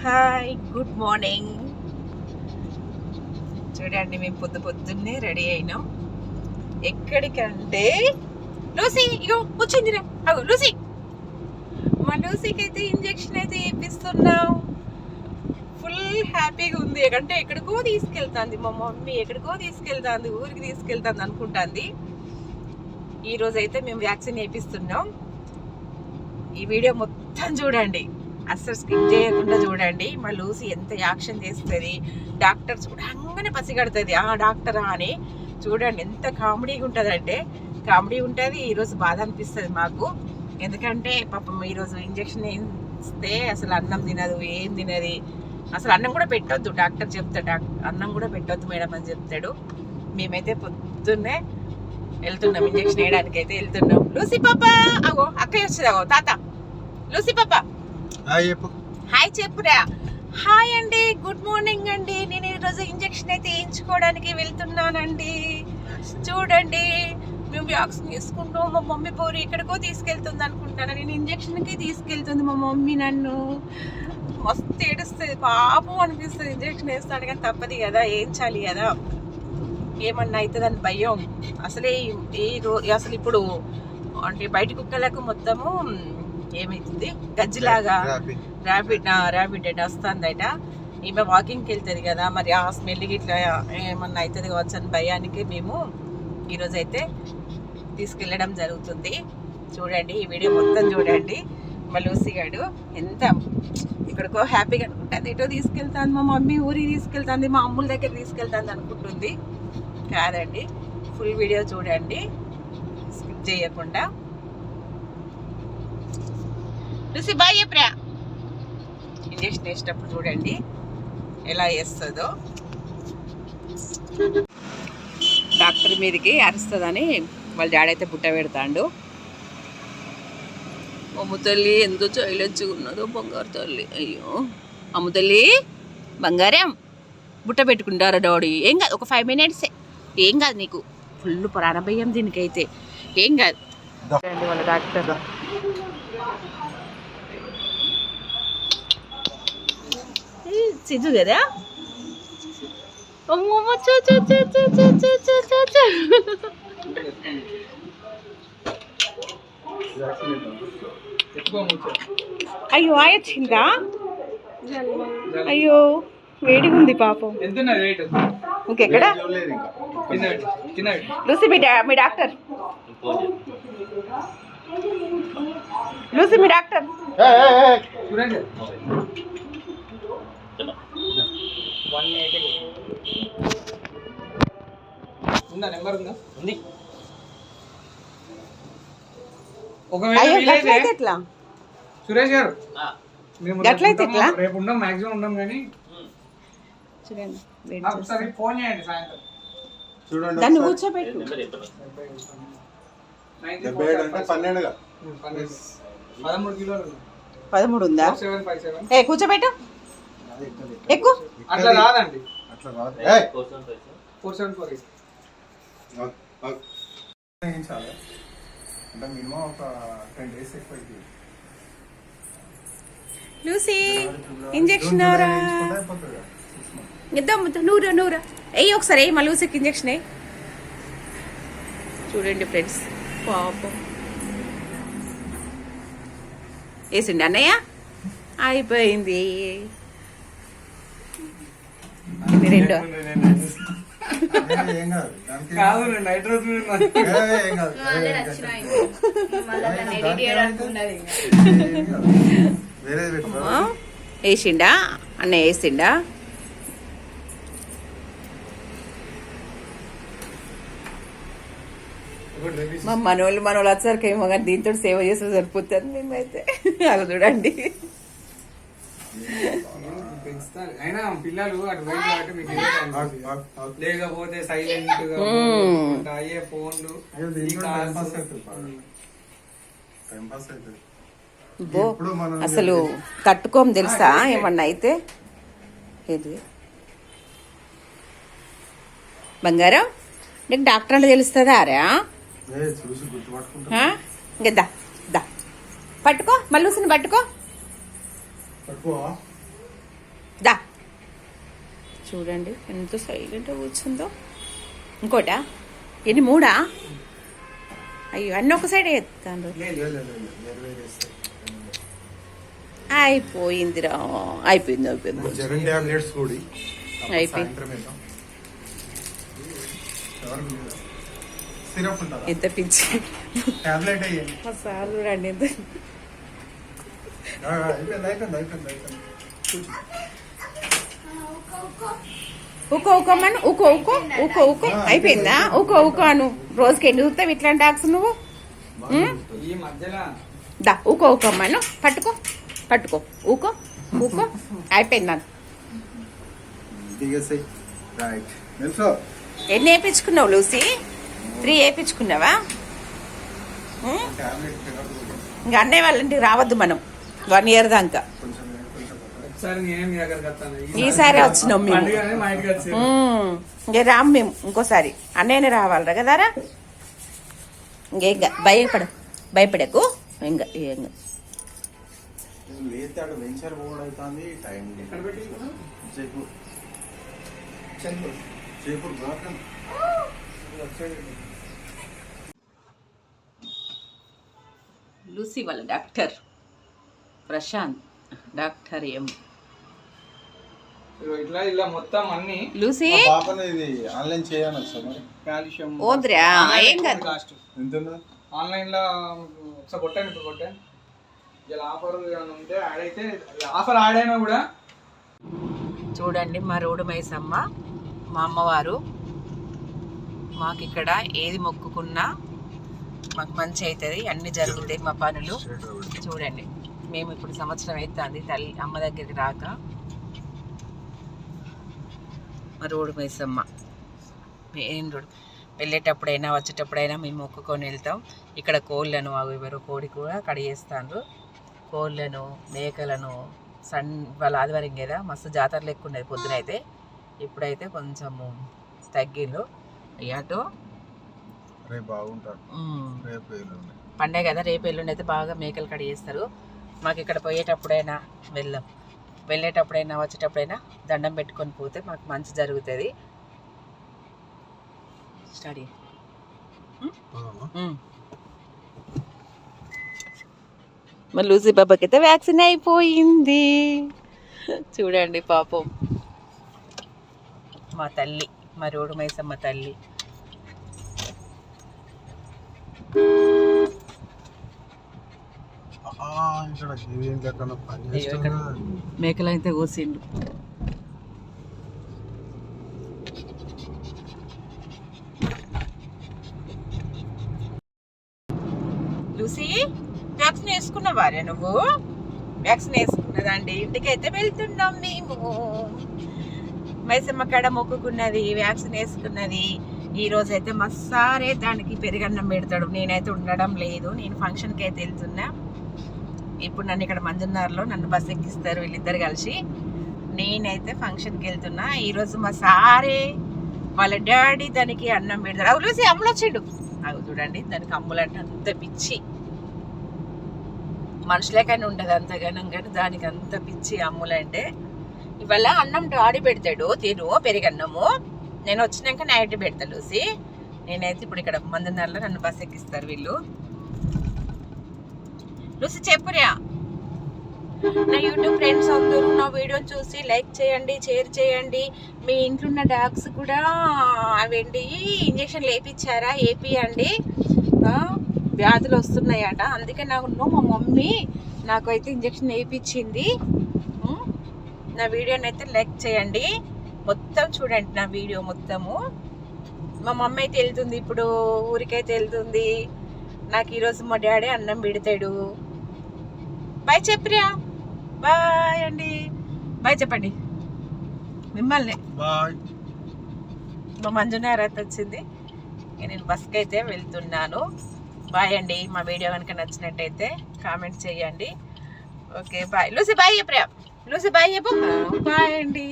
Hi good morning చూడండి మేము పొద్దు పొద్దున్నే రెడీ అయినాం. ఎక్కడికంటే లూసీ ఇగో వచ్చిందిరా అగో లూసీ. మా లూసీకి అయితే ఇంజెక్షన్ అయితే వేపిస్తున్నాం ఫుల్ హ్యాపీగా ఉంది. అంటే ఎక్కడికో తీసుకెళ్తాంది మా మమ్మీ ఎక్కడికో తీసుకెళ్తాంది ఊరికి తీసుకెళ్తాంది అనుకుంటాంది. ఈరోజైతే మేము వ్యాక్సిన్ వేపిస్తున్నాం. ఈ వీడియో మొత్తం చూడండి. అస్సలు స్కిప్ చేయకుండా చూడండి. మా లూసి ఎంత యాక్షన్ చేస్తుంది. డాక్టర్ చూడంగానే పసిగడుతుంది ఆ డాక్టరా అని చూడండి ఎంత కామెడీగా ఉంటుంది అంటే కామెడీ ఉంటుంది ఈరోజు బాధ అనిపిస్తుంది మాకు. ఎందుకంటే పాపం ఈరోజు ఇంజక్షన్ ఇస్తే అసలు అన్నం తినదు ఏం తినది. అసలు అన్నం కూడా పెట్టొద్దు డాక్టర్ చెప్తాడు డాక్టర్ అన్నం కూడా పెట్టొద్దు మేడం అని చెప్తాడు. మేమైతే పొద్దున్నే వెళ్తున్నాం ఇంజక్షన్ వేయడానికి అయితే వెళ్తున్నాం. లూసి పాప అగో అక్కయ్య వచ్చేది అగో తాత. లూసి పాప. హాయ్ చెప్పు. హాయ్ చెప్పురా. హాయ్ అండి గుడ్ మార్నింగ్ అండి. నేను ఈరోజు ఇంజెక్షన్ అయితే వేయించుకోవడానికి వెళ్తున్నానండి. చూడండి మేము వ్యాక్సిన్ తీసుకుంటాం. మా మమ్మీ పోరు ఎక్కడికో తీసుకెళ్తుంది అనుకుంటాను. నేను ఇంజెక్షన్కి తీసుకెళ్తుంది మా మమ్మీ నన్ను. మస్తు ఏడుస్తుంది పాపం అనిపిస్తుంది ఇంజెక్షన్ వేస్తాడు కానీ తప్పదు కదా వేయించాలి కదా. ఏమన్నా అవుతుందని భయం. అసలే ఈ- అసలు ఇప్పుడు అంటే బయట కుక్కలకు మొత్తము ఏమైతుంది? గజ్జిలాగా ర్యాపిడ్ ర్యాపిడ్ అని వస్తుందట. ఈమె వాకింగ్కి వెళ్తుంది కదా మరి ఆ స్మెల్ ఇట్లా ఏమన్నా అవుతుంది కావచ్చు అని భయానికి మేము ఈరోజు అయితే తీసుకెళ్ళడం జరుగుతుంది. చూడండి ఈ వీడియో మొత్తం చూడండి. మా లూసీ గాడు ఎంత ఇక్కడికో హ్యాపీగా అనుకుంటుంది ఎటో తీసుకెళ్తాను మా మమ్మీ ఊరికి తీసుకెళ్తాంది మా అమ్ముల దగ్గర తీసుకెళ్తాంది అనుకుంటుంది. కాదండి ఫుల్ వీడియో చూడండి. స్కిప్ చేయకుండా. లూసీ బాయ్ చెప్పరా? ఇంజక్షన్ వేసేటప్పుడు చూడండి ఎలా వేస్తుందో డాక్టర్ మీదకి అరుస్తుందని వాళ్ళ డాడీ అయితే బుట్ట పెడతాడు. అమ్ము తల్లి ఎంతో చైలెంచ్గా ఉన్నదో బంగారు తల్లి. అయ్యో. అమ్ము తల్లి బంగారం. బుట్ట పెట్టుకుంటారా డాడీ? ఏం కాదు ఒక ఫైవ్ మినిట్స్ ఏం. కాదు నీకు. ఫుల్ ప్రాణభయం దీనికైతే. ఏం కాదు. దా. अयो आया चिंदा अयो वेड़ी पाप लूसी लूसी వన్ ఎయిటీ ఉందా? నెంబర్ ఉందా? ఉంది. ఒకవేళ ఎట్లా? సురేష్ గారు మేము రేపు గట్లయితే ఉంటాము. ఎట్లా? రేపు ఉండం మాక్సిమం ఉండం కానీ. చూడండి. ఒకసారి ఫోన్ చేయండి సాయంత్రం. చూడండి దాన్ని. కూర్చోబెట్టు. నైన్టీ డెబ్బై ఏడు అంటే పన్నెండుగా. పన్నెండు. పదమూడు కిలోలు. పదమూడు ఉందా? ఏ కూర్చోబెట్టు. ఎక్కువ? అట్లా రాదండి అట్లా రాదు. Four seven four. అంటే మినిమం ఒక టెన్ డేస్ ఎక్కువ. Lucy injection. ఇద్దాం నూరా నూరా. ఒకసారి మా లూసీకి ఇంజెక్షన్ ఎయ్యి చూడండి ఫ్రెండ్స్ పాపం. వేసిండి అన్నయ్య? అయిపోయింది. రెండు. వేసిండా? అన్న వేసిండా? మా మనోళ్ళు మనోళ్ళు వచ్చారు ఏమో కానీ దీంతో సేవ చేస్తే సరిపోతుంది మేమైతే. అలా చూడండి. అయినా పిల్లలు అటు లేకపోతే సైలెంట్గా అయ్యే ఫోన్లు అసలు కట్టుకోం తెలుసా? ఏమన్నా అయితే? ఏది? బంగారం? నీకు డాక్టర్ అంటే తెలుస్తుందా అరే ఇంకా దా దా. పట్టుకో మళ్ళీ పట్టుకో. పట్టుకో చూడండి ఎంత సైలెంట్గా కూర్చుందో. ఇంకోటా? ఎన్ని మూడా? అయ్యో అన్నీ ఒక సైడే ఎత్తాను అయిపోయిందిరా అయిపోయింది అయిపోయింది. అయిపోయింది. ఎంత పిచ్చి. మా సార్ చూడండి ఎంత అయిపోయింది అయిపోయింది అయిపోయింది అయిపోయింది? ఊకో అయిపోయిందా ఊకో ఊకో అను. రోజుకి ఎన్ని ఊతావు ఇట్లాంటి డాక్స్ నువ్వు? ఉం? ఈ మధ్యలో దా ఊకో ఊకో అమ్మాను పట్టుకో పట్టుకో. ఊకో ఊకో అయిపోయింది నాకు ఎన్ని వేయించుకున్నావు లూసీ? త్రీ వేయించుకున్నావా ఇంకా అన్నయ్య వాళ్ళ ఇంటికి రావద్దు మనం. వన్ ఇయర్ దాకా. ఈసారి వచ్చినాం మేము. ఇంకే రాము మేము ఇంకోసారి. అన్నయ్యనే రావాలరా కదారా ఇంకేం భయపడ భయపడకు. ఇంకా ఏం లూసీ వాళ్ళ డాక్టర్. Prashanth doctor M. ఇట్లా ఇలా మొత్తం అన్ని లూసీ? ఇది ఆన్లైన్ వచ్చా మరి. కాల్షియం ఓద్రా? ఏం కాదు. కాస్ట్ ఎంత ఆన్లైన్లో ఒకసారి కొట్టాను ఇప్పుడు కొట్టాను ఇలా ఆఫర్ ఉంటే యాడ్ అయితే ఆఫర్ యాడ్ అయినా కూడా చూడండి మా రోడ్డు మైసమ్మ మా అమ్మవారు మాకు ఇక్కడ ఏది మొక్కుకున్నా మాకు మంచి అవుతుంది అన్ని జరుగుతాయి మా పనులు. చూడండి. మేము ఇప్పుడు సంవత్సరం అవుతుంది తల్లి అమ్మ దగ్గరికి రాక మా రోడ్డు మైసమ్మ మెయిన్ రోడ్ వెళ్ళేటప్పుడైనా వచ్చేటప్పుడైనా మేము మొక్కుకొని వెళ్తాం. ఇక్కడ కోళ్ళను అవి ఎవరు కోడి కూడా కడిగేస్తాను కోళ్ళను మేకలను సన్ వాళ్ళ ఆదివారం కదా మస్తు జాతర లెక్క ఉండేది పొద్దున అయితే. ఇప్పుడైతే కొంచెము తగ్గిండు అయ్యాటో రేపు బాగుంటారు. రేపు ఎల్లుండి. పండే కదా రేపు ఎల్లుండి అయితే బాగా మేకలు కడిగేస్తారు. మాకు ఇక్కడ పోయేటప్పుడైనా వెళ్ళాం. వెళ్ళేటప్పుడైనా వచ్చేటప్పుడైనా దండం పెట్టుకొని పోతే మాకు మంచి జరుగుతుంది. స్టడీ మరి లూసీ బాబాకి అయితే వ్యాక్సిన్ అయిపోయింది. చూడండి పాపం. మా తల్లి మా రోడ్డు మైసమ్మ తల్లి ఇక్కడ ఏం ఎక్కడ పని అయ్యో, ఇక్కడ మేకలు అయితే కోసిండు లూసీ వ్యాక్సిన్ వేసుకున్నావారే నువ్వు? వ్యాక్సిన్ వేసుకున్నదండి. ఇంటికి అయితే వెళ్తున్నాం మేము. మైసమ్మ కాడ మొక్కుకున్నది వ్యాక్సిన్ వేసుకున్నది. ఈ రోజు అయితే మస్సారే దానికి పెరుగన్నం పెడతాడు. నేనైతే ఉండడం లేదు. నేను ఫంక్షన్కి అయితే వెళ్తున్నా. ఇప్పుడు నన్ను ఇక్కడ మంజున్నారులో నన్ను బస్ ఎక్కిస్తారు వీళ్ళిద్దరు కలిసి. నేనైతే ఫంక్షన్కి వెళ్తున్నా. ఈరోజు మా సారే వాళ్ళ డాడీ దానికి అన్నం పెడతాడు. అవి చూసి అమ్ములు వచ్చిండు. అవి చూడండి దానికి అమ్ములంటే అంత పిచ్చి. మనుషులకైనా ఉంటుంది అంత ఘనం కానీ దానికి అంత పిచ్చి అమ్ములంటే ఇవాళ అన్నం డాడీ పెడతాడు తిను పెరిగన్నము నేను వచ్చినాక నైట్ పెడతా లూసి. నేనైతే ఇప్పుడు ఇక్కడ మందిన్నరలో నన్ను బస్ ఎక్కిస్తారు వీళ్ళు. లూసి చెప్పురా. నా యూట్యూబ్ ఫ్రెండ్స్ అందరూ నా వీడియో చూసి లైక్ చేయండి షేర్ చేయండి. మీ ఇంట్లో ఉన్న డాగ్స్ కూడా అవండి ఇంజక్షన్ వేయించారా వేపియండి ఆ, వ్యాధులు వస్తున్నాయట. అందుకే నాకు మా మమ్మీ నాకు అయితే ఇంజక్షన్ వేయించింది నా వీడియోని అయితే లైక్ చేయండి. మొత్తం చూడండి నా వీడియో మొత్తము. మా మమ్మీ అయితే వెళ్తుంది ఇప్పుడు ఊరికైతే వెళ్తుంది. నాకు ఈరోజు మా డాడీ అన్నం పెడతాడు. బాయ్ చెప్పిరా బాయ్ అండి బాయ్ చెప్పండి. మిమ్మల్ని బాయ్ మా మంజునారత్ వచ్చింది. నేను బస్కి అయితే వెళ్తున్నాను. బాయ్ అండి మా వీడియో కనుక నచ్చినట్టయితే కామెంట్ చేయండి. ఓకే బాయ్ లూసి బాయ్ చెప్పరా. లూసి బాయ్ చెప్పు. బాయ్ అండి